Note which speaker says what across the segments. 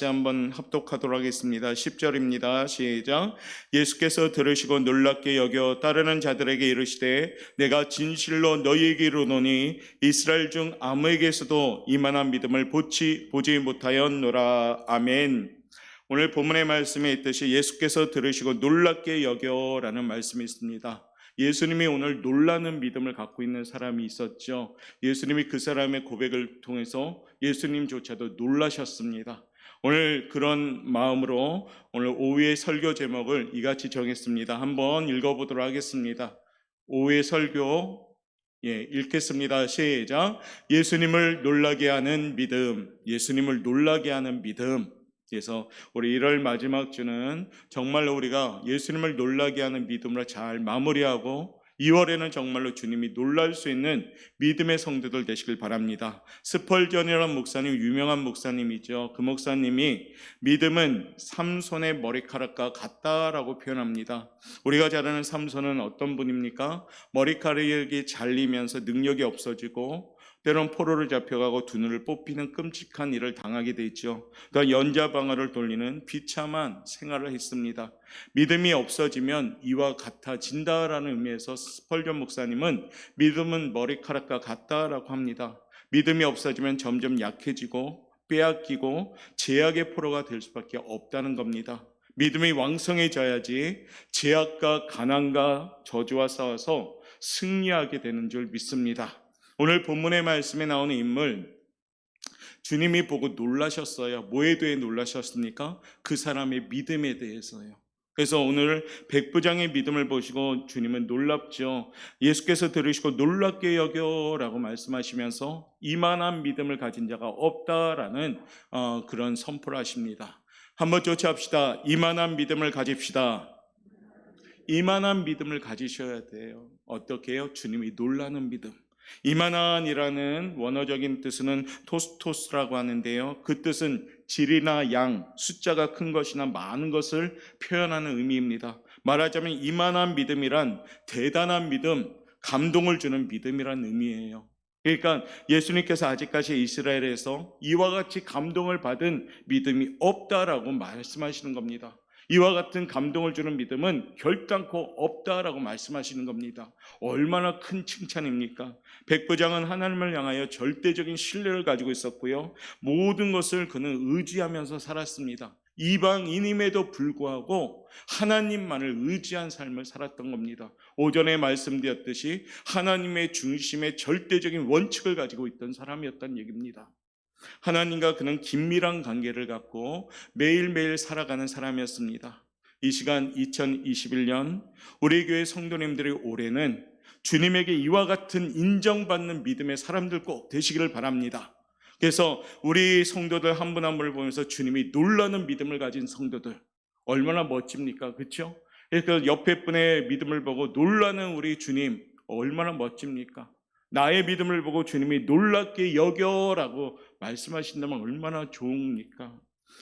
Speaker 1: 다시 한번 합독하도록 하겠습니다. 10절입니다. 시작. 예수께서 들으시고 놀랍게 여겨 따르는 자들에게 이르시되 내가 진실로 너희에게 이르노니 이스라엘 중 아무에게서도 이만한 믿음을 보지, 보지 못하였노라. 아멘. 오늘 본문의 말씀에 있듯이 예수께서 들으시고 놀랍게 여겨라는 말씀이 있습니다. 예수님이 오늘 놀라는 믿음을 갖고 있는 사람이 있었죠. 예수님이 그 사람의 고백을 통해서 예수님조차도 놀라셨습니다. 오늘 그런 마음으로 오늘 오후의 설교 제목을 이같이 정했습니다. 한번 읽어보도록 하겠습니다. 오후의 설교 예, 읽겠습니다. 시작. 예수님을 놀라게 하는 믿음, 예수님을 놀라게 하는 믿음. 그래서 우리 1월 마지막 주는 정말로 우리가 예수님을 놀라게 하는 믿음으로 잘 마무리하고 2월에는 정말로 주님이 놀랄 수 있는 믿음의 성도들 되시길 바랍니다. 스펄전이라는 목사님, 유명한 목사님이죠. 그 목사님이 믿음은 삼손의 머리카락과 같다라고 표현합니다. 우리가 잘 아는 삼손은 어떤 분입니까? 머리카락이 잘리면서 능력이 없어지고 때론 포로를 잡혀가고 두 눈을 뽑히는 끔찍한 일을 당하게 되죠. 그러니까 연자방아를 돌리는 비참한 생활을 했습니다. 믿음이 없어지면 이와 같아진다라는 의미에서 스펄전 목사님은 믿음은 머리카락과 같다라고 합니다. 믿음이 없어지면 점점 약해지고 빼앗기고 제약의 포로가 될 수밖에 없다는 겁니다. 믿음이 왕성해져야지 제약과 가난과 저주와 싸워서 승리하게 되는 줄 믿습니다. 오늘 본문의 말씀에 나오는 인물 주님이 보고 놀라셨어요. 뭐에 대해 놀라셨습니까? 그 사람의 믿음에 대해서요. 그래서 오늘 백부장의 믿음을 보시고 주님은 놀랍죠. 예수께서 들으시고 놀랍게 여겨라고 말씀하시면서 이만한 믿음을 가진 자가 없다라는 어, 그런 선포를 하십니다. 한번 쫓아합시다. 이만한 믿음을 가집시다. 이만한 믿음을 가지셔야 돼요. 어떻게 해요? 주님이 놀라는 믿음. 이만한이라는 원어적인 뜻은 토스토스라고 하는데요. 그 뜻은 질이나 양, 숫자가 큰 것이나 많은 것을 표현하는 의미입니다. 말하자면 이만한 믿음이란 대단한 믿음, 감동을 주는 믿음이란 의미예요. 그러니까 예수님께서 아직까지 이스라엘에서 이와 같이 감동을 받은 믿음이 없다라고 말씀하시는 겁니다. 이와 같은 감동을 주는 믿음은 결단코 없다라고 말씀하시는 겁니다. 얼마나 큰 칭찬입니까? 백부장은 하나님을 향하여 절대적인 신뢰를 가지고 있었고요. 모든 것을 그는 의지하면서 살았습니다. 이방인임에도 불구하고 하나님만을 의지한 삶을 살았던 겁니다. 오전에 말씀드렸듯이 하나님의 중심에 절대적인 원칙을 가지고 있던 사람이었던 얘기입니다. 하나님과 그는 긴밀한 관계를 갖고 매일매일 살아가는 사람이었습니다. 이 시간 2021년 우리 교회 성도님들의 올해는 주님에게 이와 같은 인정받는 믿음의 사람들 꼭 되시기를 바랍니다. 그래서 우리 성도들 한 분 한 분을 보면서 주님이 놀라는 믿음을 가진 성도들 얼마나 멋집니까? 그렇죠? 그 옆에 분의 믿음을 보고 놀라는 우리 주님 얼마나 멋집니까? 나의 믿음을 보고 주님이 놀랍게 여겨라고 말씀하신다면 얼마나 좋습니까?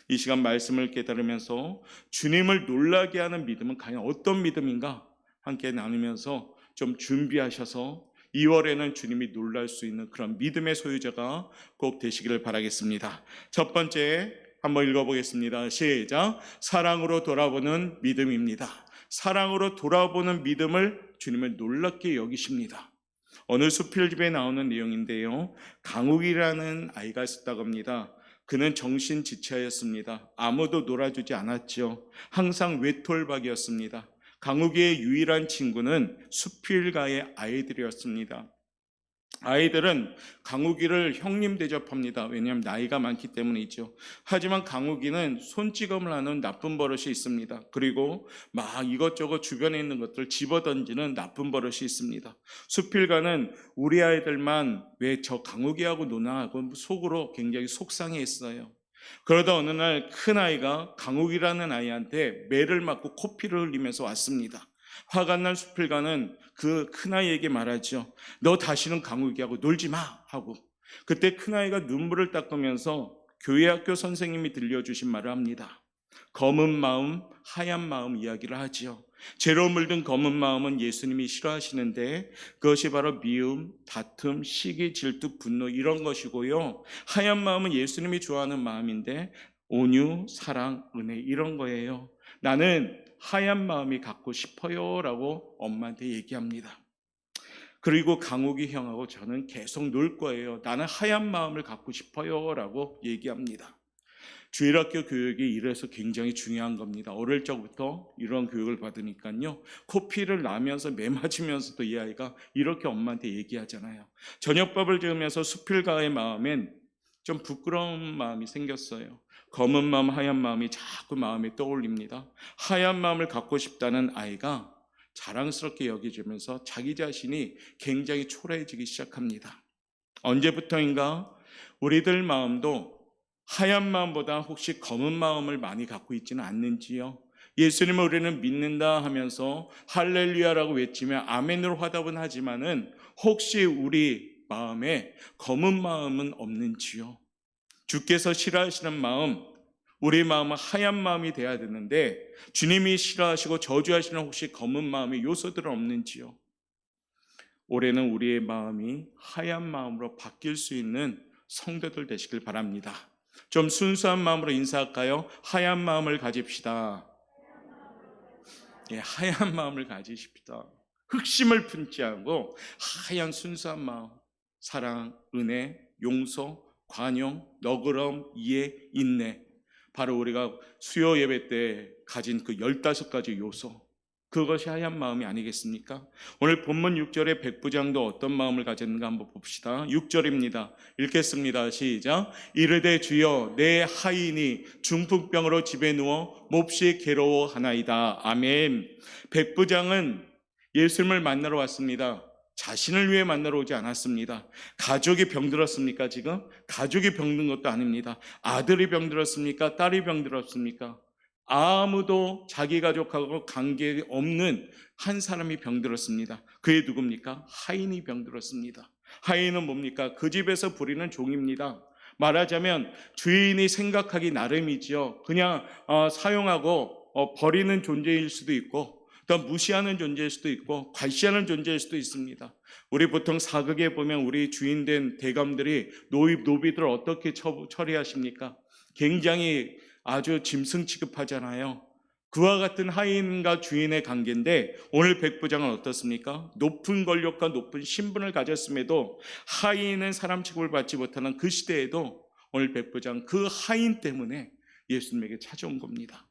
Speaker 1: 이 시간 말씀을 깨달으면서 주님을 놀라게 하는 믿음은 과연 어떤 믿음인가 함께 나누면서 좀 준비하셔서 2월에는 주님이 놀랄 수 있는 그런 믿음의 소유자가 꼭 되시기를 바라겠습니다. 첫 번째 한번 읽어보겠습니다. 시작. 사랑으로 돌아보는 믿음입니다. 사랑으로 돌아보는 믿음을 주님을 놀랍게 여기십니다. 어느 수필집에 나오는 내용인데요. 강욱이라는 아이가 있었다고 합니다. 그는 정신 지체였습니다. 아무도 놀아주지 않았죠. 항상 외톨박이었습니다. 강욱이의 유일한 친구는 수필가의 아이들이었습니다. 아이들은 강욱이를 형님 대접합니다. 왜냐하면 나이가 많기 때문이죠. 하지만 강욱이는 손찌검을 하는 나쁜 버릇이 있습니다. 그리고 막 이것저것 주변에 있는 것들 집어던지는 나쁜 버릇이 있습니다. 수필가는 우리 아이들만 왜 저 강욱이하고 노나 하고 속으로 굉장히 속상해했어요. 그러다 어느 날 큰 아이가 강욱이라는 아이한테 매를 맞고 코피를 흘리면서 왔습니다. 화가 난 수필가는 그 큰아이에게 말하죠. 너 다시는 강욱이하고 놀지 마! 하고. 그때 큰아이가 눈물을 닦으면서 교회 학교 선생님이 들려주신 말을 합니다. 검은 마음, 하얀 마음 이야기를 하지요. 죄로 물든 검은 마음은 예수님이 싫어하시는데 그것이 바로 미움, 다툼, 시기, 질투, 분노 이런 것이고요. 하얀 마음은 예수님이 좋아하는 마음인데 온유, 사랑, 은혜 이런 거예요. 나는 하얀 마음이 갖고 싶어요 라고 엄마한테 얘기합니다. 그리고 강욱이 형하고 저는 계속 놀 거예요. 나는 하얀 마음을 갖고 싶어요 라고 얘기합니다. 주일학교 교육이 이래서 굉장히 중요한 겁니다. 어릴 적부터 이런 교육을 받으니까요. 코피를 나면서 매 맞으면서도 이 아이가 이렇게 엄마한테 얘기하잖아요. 저녁밥을 지으면서 수필가의 마음엔 좀 부끄러운 마음이 생겼어요. 검은 마음, 하얀 마음이 자꾸 마음에 떠올립니다. 하얀 마음을 갖고 싶다는 아이가 자랑스럽게 여겨지면서 자기 자신이 굉장히 초라해지기 시작합니다. 언제부터인가 우리들 마음도 하얀 마음보다 혹시 검은 마음을 많이 갖고 있지는 않는지요? 예수님을 우리는 믿는다 하면서 할렐루야라고 외치며 아멘으로 화답은 하지만은 혹시 우리 마음에 검은 마음은 없는지요? 주께서 싫어하시는 마음, 우리 마음은 하얀 마음이 돼야 되는데 주님이 싫어하시고 저주하시는 혹시 검은 마음의 요소들은 없는지요? 올해는 우리의 마음이 하얀 마음으로 바뀔 수 있는 성도들 되시길 바랍니다. 좀 순수한 마음으로 인사할까요? 하얀 마음을 가집시다. 예, 하얀 마음을 가지십시다. 흑심을 품지 않고 하얀 순수한 마음, 사랑, 은혜, 용서, 관용, 너그럼, 이해, 인내. 바로 우리가 수요 예배 때 가진 그 15가지 요소. 그것이 하얀 마음이 아니겠습니까? 오늘 본문 6절의 백부장도 어떤 마음을 가졌는가 한번 봅시다. 6절입니다. 읽겠습니다. 시작. 이르되 주여 내 하인이 중풍병으로 집에 누워 몹시 괴로워하나이다. 아멘. 백부장은 예수님을 만나러 왔습니다. 자신을 위해 만나러 오지 않았습니다. 가족이 병들었습니까, 지금? 가족이 병든 것도 아닙니다. 아들이 병들었습니까? 딸이 병들었습니까? 아무도 자기 가족하고 관계 없는 한 사람이 병들었습니다. 그게 누굽니까? 하인이 병들었습니다. 하인은 뭡니까? 그 집에서 부리는 종입니다. 말하자면 주인이 생각하기 나름이지요. 그냥 어, 사용하고 어, 버리는 존재일 수도 있고 또 무시하는 존재일 수도 있고 과시하는 존재일 수도 있습니다. 우리 보통 사극에 보면 우리 주인된 대감들이 노입 노비들을 어떻게 처, 처리하십니까? 굉장히 아주 짐승 취급하잖아요. 그와 같은 하인과 주인의 관계인데 오늘 백부장은 어떻습니까? 높은 권력과 높은 신분을 가졌음에도 하인은 사람 취급을 받지 못하는 그 시대에도 오늘 백부장 그 하인 때문에 예수님에게 찾아온 겁니다.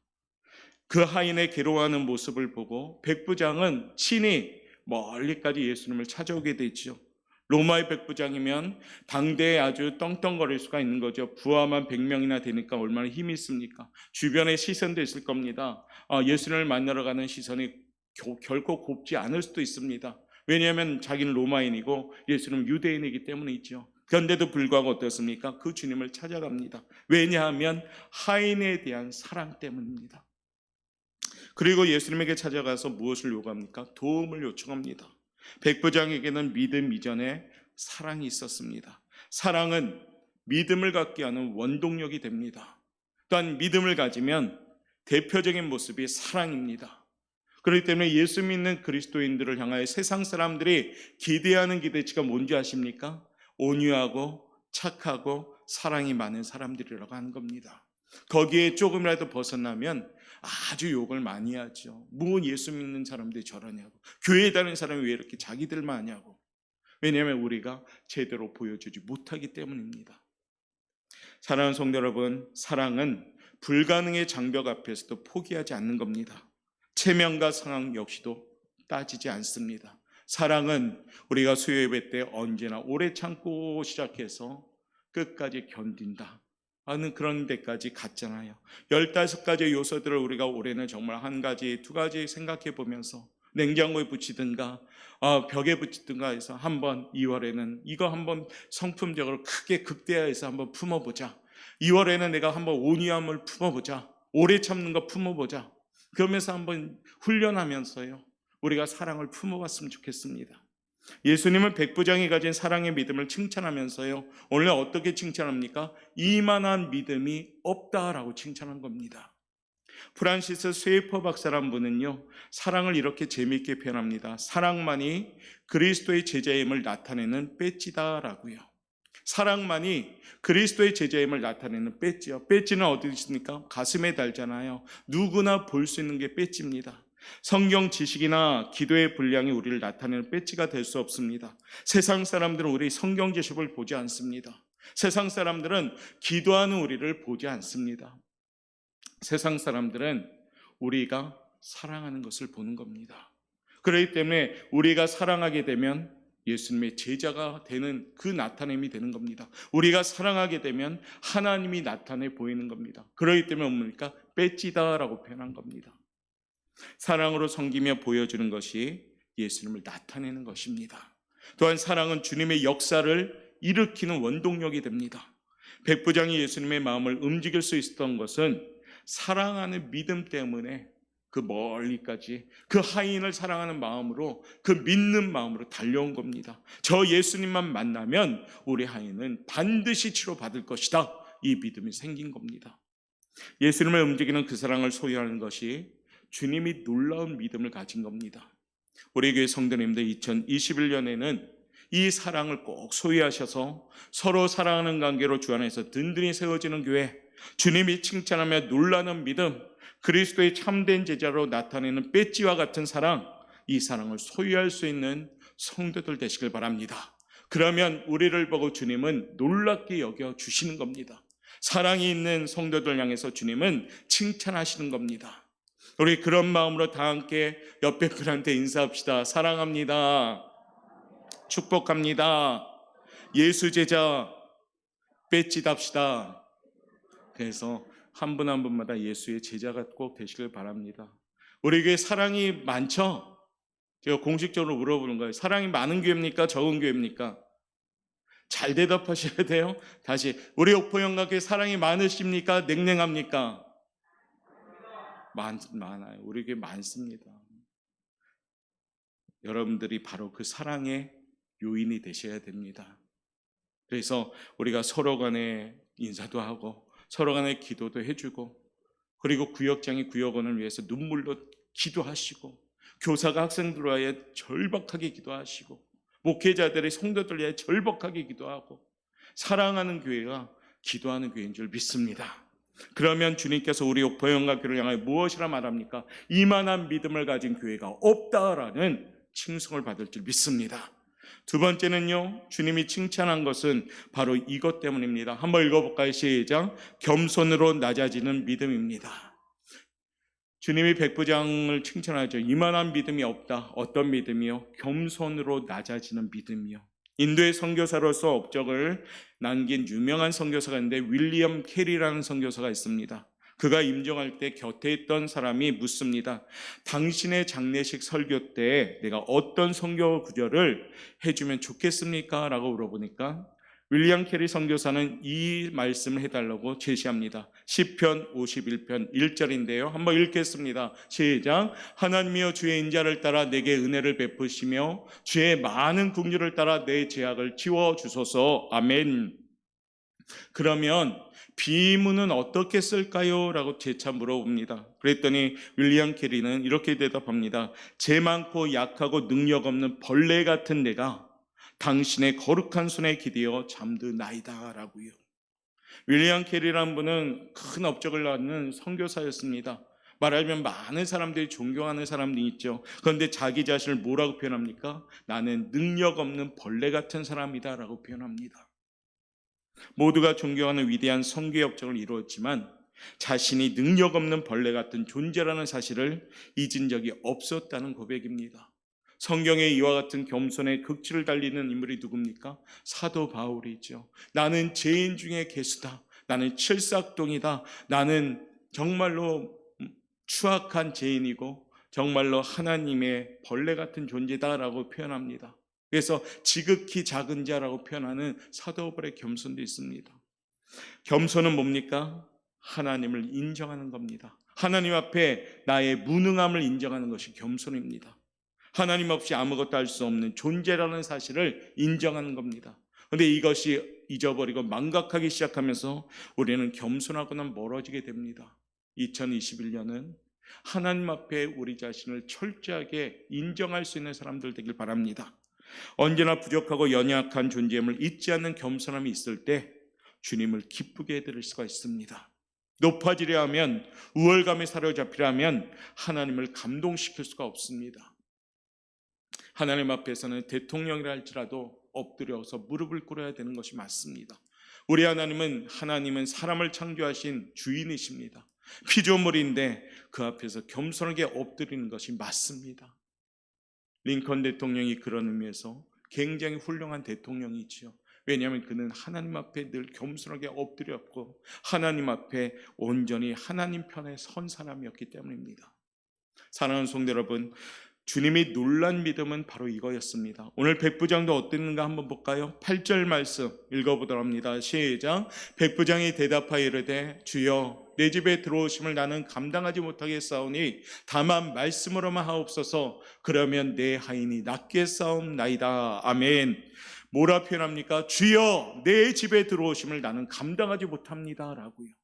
Speaker 1: 그 하인의 괴로워하는 모습을 보고 백부장은 친히 멀리까지 예수님을 찾아오게 되죠. 로마의 백부장이면 당대에 아주 떵떵거릴 수가 있는 거죠. 부하만 100명이나 되니까 얼마나 힘이 있습니까? 주변에 시선도 있을 겁니다. 아, 예수님을 만나러 가는 시선이 겨- 결코 곱지 않을 수도 있습니다. 왜냐하면 자기는 로마인이고 예수는 유대인이기 때문이죠. 그런데도 불구하고 어떻습니까? 그 주님을 찾아갑니다. 왜냐하면 하인에 대한 사랑 때문입니다. 그리고 예수님에게 찾아가서 무엇을 요구합니까? 도움을 요청합니다. 백부장에게는 믿음 이전에 사랑이 있었습니다. 사랑은 믿음을 갖게 하는 원동력이 됩니다. 또한 믿음을 가지면 대표적인 모습이 사랑입니다. 그렇기 때문에 예수 믿는 그리스도인들을 향하여 세상 사람들이 기대하는 기대치가 뭔지 아십니까? 온유하고 착하고 사랑이 많은 사람들이라고 하는 겁니다. 거기에 조금이라도 벗어나면 아주 욕을 많이 하죠. 뭐 예수 믿는 사람들이 저러냐고. 교회에 다니는 사람이 왜 이렇게 자기들만 하냐고. 왜냐하면 우리가 제대로 보여주지 못하기 때문입니다. 사랑하는 성도 여러분, 사랑은 불가능의 장벽 앞에서도 포기하지 않는 겁니다. 체면과 상황 역시도 따지지 않습니다. 사랑은 우리가 수요 예배 때 언제나 오래 참고 시작해서 끝까지 견딘다. 하는 그런 데까지 갔잖아요. 15가지 요소들을 우리가 올해는 정말 한 가지, 두 가지 생각해 보면서 냉장고에 붙이든가 어, 벽에 붙이든가 해서 한번 2월에는 이거 한번 성품적으로 크게 극대화해서 한번 품어보자. 2월에는 내가 한번 온유함을 품어보자. 오래 참는 거 품어보자. 그러면서 한번 훈련하면서요. 우리가 사랑을 품어봤으면 좋겠습니다. 예수님은 백부장이 가진 사랑의 믿음을 칭찬하면서요. 오늘 어떻게 칭찬합니까? 이만한 믿음이 없다라고 칭찬한 겁니다. 프란시스 스웨이퍼 박사란 분은요. 사랑을 이렇게 재미있게 표현합니다. 사랑만이 그리스도의 제자임을 나타내는 배지다라고요. 사랑만이 그리스도의 제자임을 나타내는 배지요. 배지는 어디 있습니까? 가슴에 달잖아요. 누구나 볼 수 있는 게 배지입니다. 성경 지식이나 기도의 분량이 우리를 나타내는 배지가 될 수 없습니다. 세상 사람들은 우리 성경 지식을 보지 않습니다. 세상 사람들은 기도하는 우리를 보지 않습니다. 세상 사람들은 우리가 사랑하는 것을 보는 겁니다. 그렇기 때문에 우리가 사랑하게 되면 예수님의 제자가 되는 그 나타냄이 되는 겁니다. 우리가 사랑하게 되면 하나님이 나타내 보이는 겁니다. 그렇기 때문에 뭡니까? 빼지다라고 표현한 겁니다. 사랑으로 섬기며 보여주는 것이 예수님을 나타내는 것입니다. 또한 사랑은 주님의 역사를 일으키는 원동력이 됩니다. 백부장이 예수님의 마음을 움직일 수 있었던 것은 사랑하는 믿음 때문에 그 멀리까지 그 하인을 사랑하는 마음으로 그 믿는 마음으로 달려온 겁니다. 저 예수님만 만나면 우리 하인은 반드시 치료받을 것이다. 이 믿음이 생긴 겁니다. 예수님을 움직이는 그 사랑을 소유하는 것이 주님이 놀라운 믿음을 가진 겁니다. 우리 교회 성도님들 2021년에는 이 사랑을 꼭 소유하셔서 서로 사랑하는 관계로 주 안에서 든든히 세워지는 교회, 주님이 칭찬하며 놀라는 믿음, 그리스도의 참된 제자로 나타내는 배지와 같은 사랑, 이 사랑을 소유할 수 있는 성도들 되시길 바랍니다. 그러면 우리를 보고 주님은 놀랍게 여겨 주시는 겁니다. 사랑이 있는 성도들 향해서 주님은 칭찬하시는 겁니다. 우리 그런 마음으로 다 함께 옆에 분한테 인사합시다. 사랑합니다. 축복합니다. 예수 제자 배지답시다. 그래서 한분한 분마다 예수의 제자가 꼭 되시길 바랍니다. 우리 교회 사랑이 많죠? 제가 공식적으로 물어보는 거예요. 사랑이 많은 교회입니까? 적은 교회입니까? 잘 대답하셔야 돼요. 다시 우리 옥포영각교회 사랑이 많으십니까? 냉랭합니까? 많, 많아요. 우리 교회 많습니다. 여러분들이 바로 그 사랑의 요인이 되셔야 됩니다. 그래서 우리가 서로 간에 인사도 하고 서로 간에 기도도 해주고 그리고 구역장이 구역원을 위해서 눈물로 기도하시고 교사가 학생들 위하여 절박하게 기도하시고 목회자들이 성도들 위하여 절박하게 기도하고 사랑하는 교회가 기도하는 교회인 줄 믿습니다. 그러면 주님께서 우리 옥포영각교를 향하여 무엇이라 말합니까? 이만한 믿음을 가진 교회가 없다라는 칭송을 받을 줄 믿습니다. 두 번째는요, 주님이 칭찬한 것은 바로 이것 때문입니다. 한번 읽어볼까요? 시작. 겸손으로 낮아지는 믿음입니다. 주님이 백부장을 칭찬하죠. 이만한 믿음이 없다. 어떤 믿음이요? 겸손으로 낮아지는 믿음이요. 인도의 선교사로서 업적을 남긴 유명한 선교사가 있는데 윌리엄 캐리라는 선교사가 있습니다. 그가 임종할 때 곁에 있던 사람이 묻습니다. 당신의 장례식 설교 때 내가 어떤 선교 구절을 해주면 좋겠습니까? 라고 물어보니까 윌리엄 캐리 선교사는 이 말씀을 해달라고 제시합니다. 10편 51편 1절인데요. 한번 읽겠습니다. 시작. 하나님이여 주의 인자를 따라 내게 은혜를 베푸시며 주의 많은 긍휼을 따라 내 죄악을 지워 주소서. 아멘. 그러면 비문은 어떻게 쓸까요? 라고 재차 물어봅니다. 그랬더니 윌리엄 캐리는 이렇게 대답합니다. 죄 많고 약하고 능력 없는 벌레 같은 내가 당신의 거룩한 손에 기대어 잠드나이다 라고요. 윌리엄 캐리라는 분은 큰 업적을 낳는 선교사였습니다. 말하자면 많은 사람들이 존경하는 사람들이 있죠. 그런데 자기 자신을 뭐라고 표현합니까? 나는 능력 없는 벌레 같은 사람이다 라고 표현합니다. 모두가 존경하는 위대한 선교의 업적을 이루었지만 자신이 능력 없는 벌레 같은 존재라는 사실을 잊은 적이 없었다는 고백입니다. 성경에 이와 같은 겸손의 극치를 달리는 인물이 누굽니까? 사도 바울이죠. 나는 죄인 중에 개수다. 나는 칠삭동이다. 나는 정말로 추악한 죄인이고 정말로 하나님의 벌레 같은 존재다라고 표현합니다. 그래서 지극히 작은 자라고 표현하는 사도 바울의 겸손도 있습니다. 겸손은 뭡니까? 하나님을 인정하는 겁니다. 하나님 앞에 나의 무능함을 인정하는 것이 겸손입니다. 하나님 없이 아무것도 할 수 없는 존재라는 사실을 인정하는 겁니다. 그런데 이것이 잊어버리고 망각하기 시작하면서 우리는 겸손하고는 멀어지게 됩니다. 2021년은 하나님 앞에 우리 자신을 철저하게 인정할 수 있는 사람들 되길 바랍니다. 언제나 부족하고 연약한 존재임을 잊지 않는 겸손함이 있을 때 주님을 기쁘게 해드릴 수가 있습니다. 높아지려 하면 우월감에 사로잡히려면 하나님을 감동시킬 수가 없습니다. 하나님 앞에서는 대통령이라 할지라도 엎드려서 무릎을 꿇어야 되는 것이 맞습니다. 우리 하나님은 하나님은 사람을 창조하신 주인이십니다. 피조물인데 그 앞에서 겸손하게 엎드리는 것이 맞습니다. 링컨 대통령이 그런 의미에서 굉장히 훌륭한 대통령이지요. 왜냐하면 그는 하나님 앞에 늘 겸손하게 엎드렸고 하나님 앞에 온전히 하나님 편에 선 사람이었기 때문입니다. 사랑하는 성도 여러분, 주님이 놀란 믿음은 바로 이거였습니다. 오늘 백부장도 어땠는가 한번 볼까요? 8절 말씀 읽어보도록 합니다. 시작. 백부장이 대답하여 이르되 주여 내 집에 들어오심을 나는 감당하지 못하겠사오니 다만 말씀으로만 하옵소서 그러면 내 하인이 낫게 싸움나이다. 아멘. 뭐라 표현합니까? 주여 내 집에 들어오심을 나는 감당하지 못합니다. 라고요.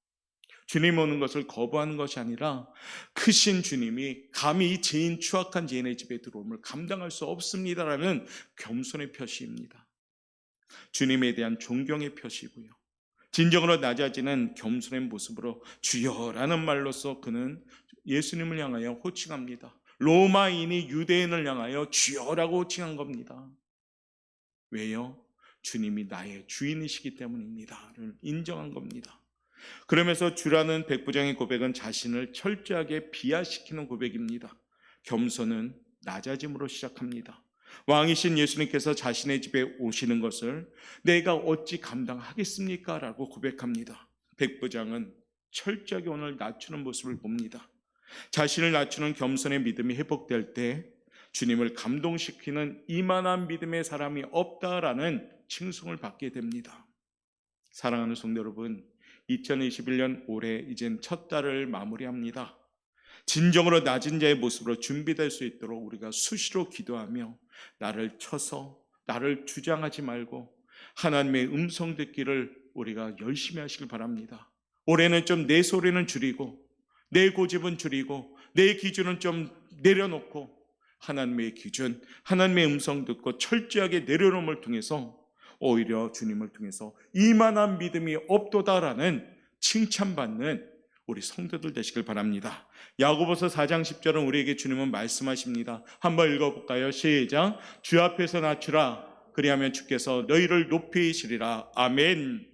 Speaker 1: 주님 오는 것을 거부하는 것이 아니라 크신 주님이 감히 죄인 추악한 죄인의 집에 들어옴을 감당할 수 없습니다라는 겸손의 표시입니다. 주님에 대한 존경의 표시고요. 진정으로 낮아지는 겸손의 모습으로 주여라는 말로서 그는 예수님을 향하여 호칭합니다. 로마인이 유대인을 향하여 주여라고 호칭한 겁니다. 왜요? 주님이 나의 주인이시기 때문입니다를 인정한 겁니다. 그러면서 주라는 백부장의 고백은 자신을 철저하게 비하시키는 고백입니다. 겸손은 낮아짐으로 시작합니다. 왕이신 예수님께서 자신의 집에 오시는 것을 내가 어찌 감당하겠습니까? 라고 고백합니다. 백부장은 철저하게 오늘 낮추는 모습을 봅니다. 자신을 낮추는 겸손의 믿음이 회복될 때 주님을 감동시키는 이만한 믿음의 사람이 없다라는 칭송을 받게 됩니다. 사랑하는 성도 여러분, 2021년 올해 이젠 첫 달을 마무리합니다. 진정으로 낮은 자의 모습으로 준비될 수 있도록 우리가 수시로 기도하며 나를 쳐서 나를 주장하지 말고 하나님의 음성 듣기를 우리가 열심히 하시길 바랍니다. 올해는 좀 내 소리는 줄이고 내 고집은 줄이고 내 기준은 좀 내려놓고 하나님의 기준, 하나님의 음성 듣고 철저하게 내려놓음을 통해서 오히려 주님을 통해서 이만한 믿음이 없도다라는 칭찬받는 우리 성도들 되시길 바랍니다. 야고보서 4장 10절은 우리에게 주님은 말씀하십니다. 한번 읽어볼까요? 시작. 주 앞에서 낮추라. 그리하면 주께서 너희를 높이시리라. 아멘.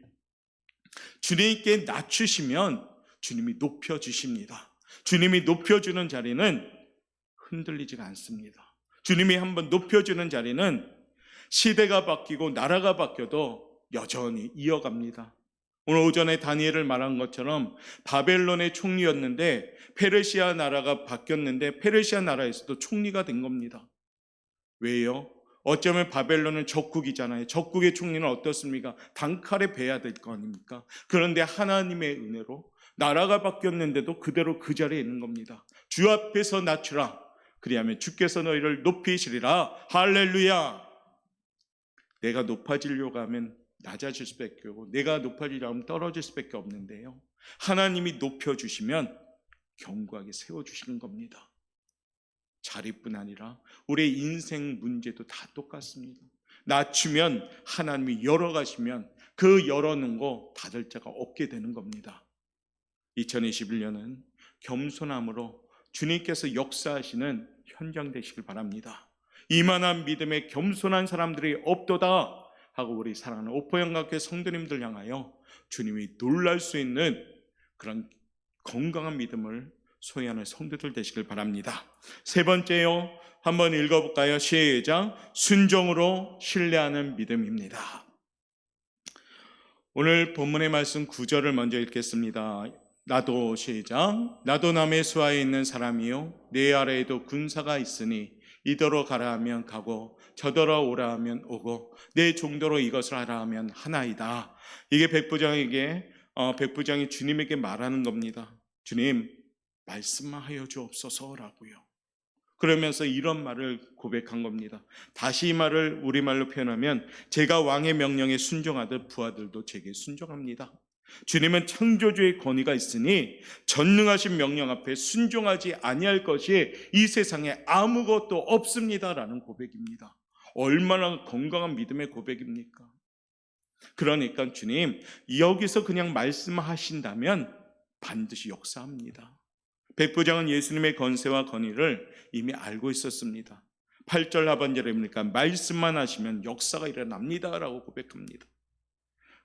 Speaker 1: 주님께 낮추시면 주님이 높여주십니다. 주님이 높여주는 자리는 흔들리지가 않습니다. 주님이 한번 높여주는 자리는 시대가 바뀌고 나라가 바뀌어도 여전히 이어갑니다. 오늘 오전에 다니엘을 말한 것처럼 바벨론의 총리였는데 페르시아 나라가 바뀌었는데 페르시아 나라에서도 총리가 된 겁니다. 왜요? 어쩌면 바벨론은 적국이잖아요. 적국의 총리는 어떻습니까? 단칼에 베야 될 거 아닙니까? 그런데 하나님의 은혜로 나라가 바뀌었는데도 그대로 그 자리에 있는 겁니다. 주 앞에서 낮추라. 그리하면 주께서 너희를 높이시리라. 할렐루야. 내가 높아지려고 하면 낮아질 수밖에 없고 내가 높아지려고 하면 떨어질 수밖에 없는데요. 하나님이 높여주시면 견고하게 세워주시는 겁니다. 자리뿐 아니라 우리의 인생 문제도 다 똑같습니다. 낮추면 하나님이 열어가시면 그 열어놓은 거 닫을 자가 없게 되는 겁니다. 2021년은 겸손함으로 주님께서 역사하시는 현장 되시길 바랍니다. 이만한 믿음에 겸손한 사람들이 없도다 하고 우리 사랑하는 오포영각교 성도님들 향하여 주님이 놀랄 수 있는 그런 건강한 믿음을 소유하는 성도들 되시길 바랍니다. 세 번째요. 한번 읽어볼까요? 시작. 순종으로 신뢰하는 믿음입니다. 오늘 본문의 말씀 9절을 먼저 읽겠습니다. 나도 시작. 나도 남의 수하에 있는 사람이요. 내 아래에도 군사가 있으니 이더러 가라 하면 가고 저더러 오라 하면 오고 내 종도로 이것을 하라 하면 하나이다. 이게 백부장에게 어, 백부장이 주님에게 말하는 겁니다. 주님 말씀하여 주옵소서라고요. 그러면서 이런 말을 고백한 겁니다. 다시 이 말을 우리말로 표현하면 제가 왕의 명령에 순종하듯 부하들도 제게 순종합니다. 주님은 창조주의 권위가 있으니 전능하신 명령 앞에 순종하지 아니할 것이 이 세상에 아무것도 없습니다라는 고백입니다. 얼마나 건강한 믿음의 고백입니까? 그러니까 주님, 여기서 그냥 말씀하신다면 반드시 역사합니다. 백부장은 예수님의 건세와 건의를 이미 알고 있었습니다. 8절 하반절입니까? 말씀만 하시면 역사가 일어납니다. 라고 고백합니다.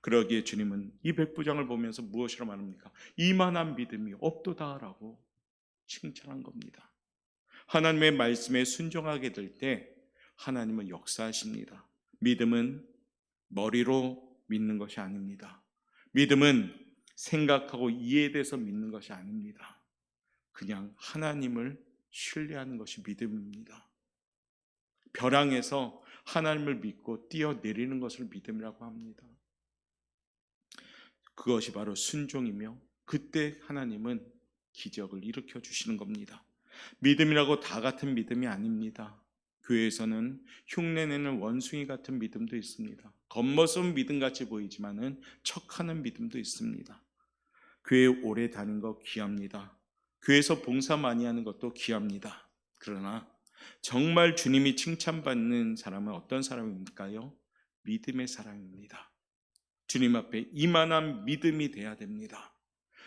Speaker 1: 그러기에 주님은 이 백부장을 보면서 무엇이라 말합니까? 이만한 믿음이 없도다. 라고 칭찬한 겁니다. 하나님의 말씀에 순종하게 될 때 하나님은 역사하십니다. 믿음은 머리로 믿는 것이 아닙니다. 믿음은 생각하고 이해돼서 믿는 것이 아닙니다. 그냥 하나님을 신뢰하는 것이 믿음입니다. 벼랑에서 하나님을 믿고 뛰어내리는 것을 믿음이라고 합니다. 그것이 바로 순종이며 그때 하나님은 기적을 일으켜 주시는 겁니다. 믿음이라고 다 같은 믿음이 아닙니다. 교회에서는 흉내내는 원숭이 같은 믿음도 있습니다. 겉모습 믿음 같이 보이지만은 척하는 믿음도 있습니다. 교회 오래 다닌 거 귀합니다. 교회에서 봉사 많이 하는 것도 귀합니다. 그러나 정말 주님이 칭찬받는 사람은 어떤 사람입니까요? 믿음의 사람입니다. 주님 앞에 이만한 믿음이 돼야 됩니다.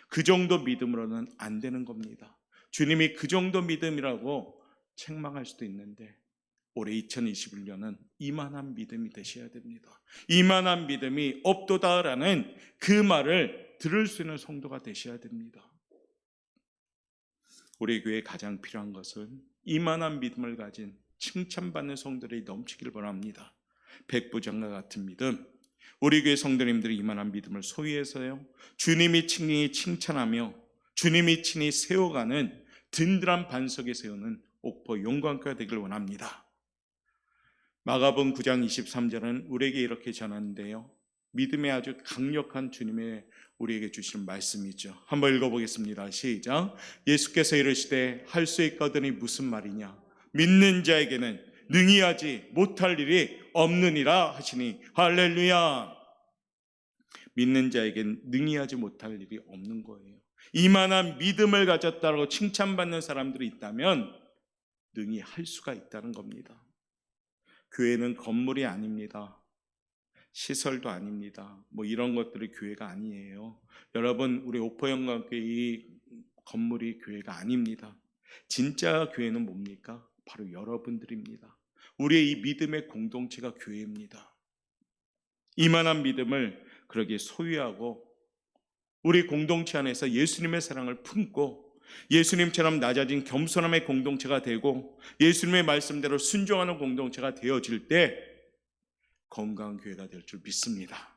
Speaker 1: 그 정도 믿음으로는 안 되는 겁니다. 주님이 그 정도 믿음이라고 책망할 수도 있는데 올해 2021년은 이만한 믿음이 되셔야 됩니다. 이만한 믿음이 없도다라는 그 말을 들을 수 있는 성도가 되셔야 됩니다. 우리 교회에 가장 필요한 것은 이만한 믿음을 가진 칭찬받는 성들이 넘치길 바랍니다. 백부장과 같은 믿음, 우리 교회 성도님들이 이만한 믿음을 소유해서요. 주님이 친히 칭찬하며 주님이 친히 세워가는 든든한 반석에 세우는 옥포 용광교가 되길 원합니다. 마가복음 9장 23절은 우리에게 이렇게 전하는데요. 믿음의 아주 강력한 주님의 우리에게 주시는 말씀이죠. 한번 읽어보겠습니다. 시작. 예수께서 이르시되 할 수 있거든이 무슨 말이냐? 믿는 자에게는 능히 하지 못할 일이 없느니라 하시니 할렐루야. 믿는 자에겐 능히 하지 못할 일이 없는 거예요. 이만한 믿음을 가졌다고 칭찬받는 사람들이 있다면 능히 할 수가 있다는 겁니다. 교회는 건물이 아닙니다. 시설도 아닙니다. 뭐 이런 것들이 교회가 아니에요. 여러분, 우리 오포영광교회 이 건물이 교회가 아닙니다. 진짜 교회는 뭡니까? 바로 여러분들입니다. 우리의 이 믿음의 공동체가 교회입니다. 이만한 믿음을 그러게 소유하고 우리 공동체 안에서 예수님의 사랑을 품고 예수님처럼 낮아진 겸손함의 공동체가 되고 예수님의 말씀대로 순종하는 공동체가 되어질 때 건강한 교회가 될 줄 믿습니다.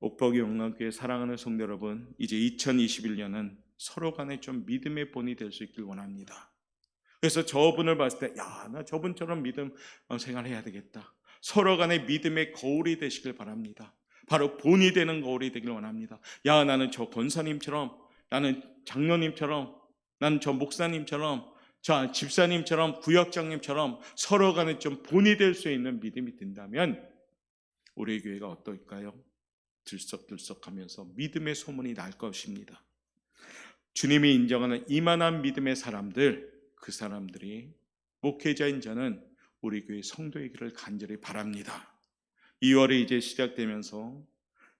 Speaker 1: 옥복이 영광교회 사랑하는 성도 여러분, 이제 2021년은 서로 간에 좀 믿음의 본이 될 수 있길 원합니다. 그래서 저분을 봤을 때, 야, 나 저분처럼 믿음 생활해야 되겠다. 서로 간에 믿음의 거울이 되시길 바랍니다. 바로 본이 되는 거울이 되길 원합니다. 야, 나는 저 권사님처럼, 나는 장로님처럼, 나는 저 목사님처럼, 저 집사님처럼, 구역장님처럼 서로 간에 좀 본이 될 수 있는 믿음이 든다면 우리 교회가 어떨까요? 들썩들썩 하면서 믿음의 소문이 날 것입니다. 주님이 인정하는 이만한 믿음의 사람들, 그 사람들이 목회자인 저는 우리 교회 성도이기를 간절히 바랍니다. 2월이 이제 시작되면서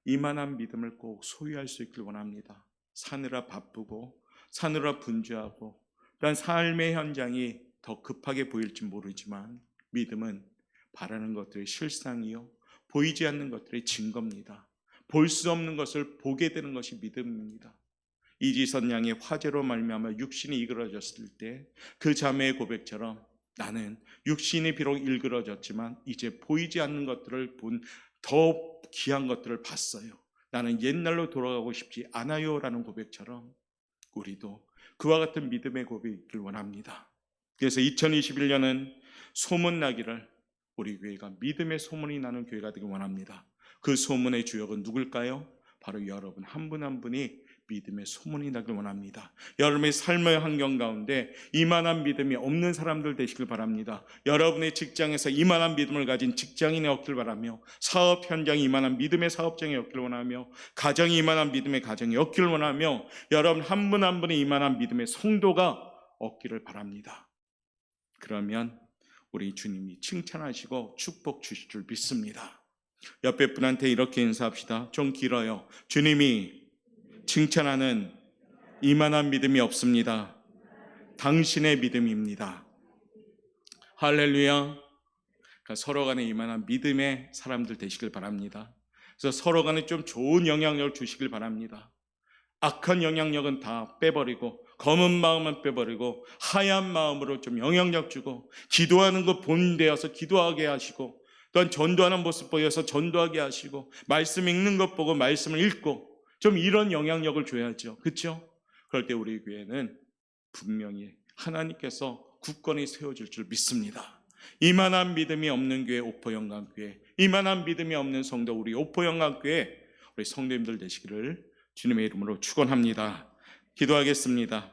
Speaker 1: 이만한 믿음을 꼭 소유할 수 있길 원합니다. 사느라 바쁘고 사느라 분주하고 또한 삶의 현장이 더 급하게 보일지 모르지만 믿음은 바라는 것들의 실상이요 보이지 않는 것들의 증거입니다. 볼 수 없는 것을 보게 되는 것이 믿음입니다. 이지선 양의 화제로 말미암아 육신이 이그러졌을 때 그 자매의 고백처럼 나는 육신이 비록 일그러졌지만 이제 보이지 않는 것들을 본 더 귀한 것들을 봤어요. 나는 옛날로 돌아가고 싶지 않아요라는 고백처럼 우리도 그와 같은 믿음의 고백이 원합니다. 그래서 2021년은 소문 나기를 우리 교회가 믿음의 소문이 나는 교회가 되길 원합니다. 그 소문의 주역은 누굴까요? 바로 여러분 한 분한 분이 믿음의 소문이 나길 원합니다. 여러분의 삶의 환경 가운데 이만한 믿음이 없는 사람들 되시길 바랍니다. 여러분의 직장에서 이만한 믿음을 가진 직장인이 없길 바라며 사업 현장이 이만한 믿음의 사업장이 없길 원하며 가정이 이만한 믿음의 가정이 없길 원하며 여러분 한 분 한 분이 이만한 믿음의 성도가 없기를 바랍니다. 그러면 우리 주님이 칭찬하시고 축복 주실 줄 믿습니다. 옆에 분한테 이렇게 인사합시다. 좀 길어요. 주님이 칭찬하는 이만한 믿음이 없습니다. 당신의 믿음입니다. 할렐루야. 그러니까 서로 간에 이만한 믿음의 사람들 되시길 바랍니다. 그래서 서로 간에 좀 좋은 영향력을 주시길 바랍니다. 악한 영향력은 다 빼버리고 검은 마음은 빼버리고 하얀 마음으로 좀 영향력 주고 기도하는 것 본되어서 기도하게 하시고 또한 전도하는 모습 보여서 전도하게 하시고 말씀 읽는 것 보고 말씀을 읽고 좀 이런 영향력을 줘야죠. 그렇죠? 그럴 때 우리 교회는 분명히 하나님께서 굳건히 세워줄 줄 믿습니다. 이만한 믿음이 없는 교회 오포 영광교회 이만한 믿음이 없는 성도 우리 오포 영광교회 우리 성도님들 되시기를 주님의 이름으로 축원합니다. 기도하겠습니다.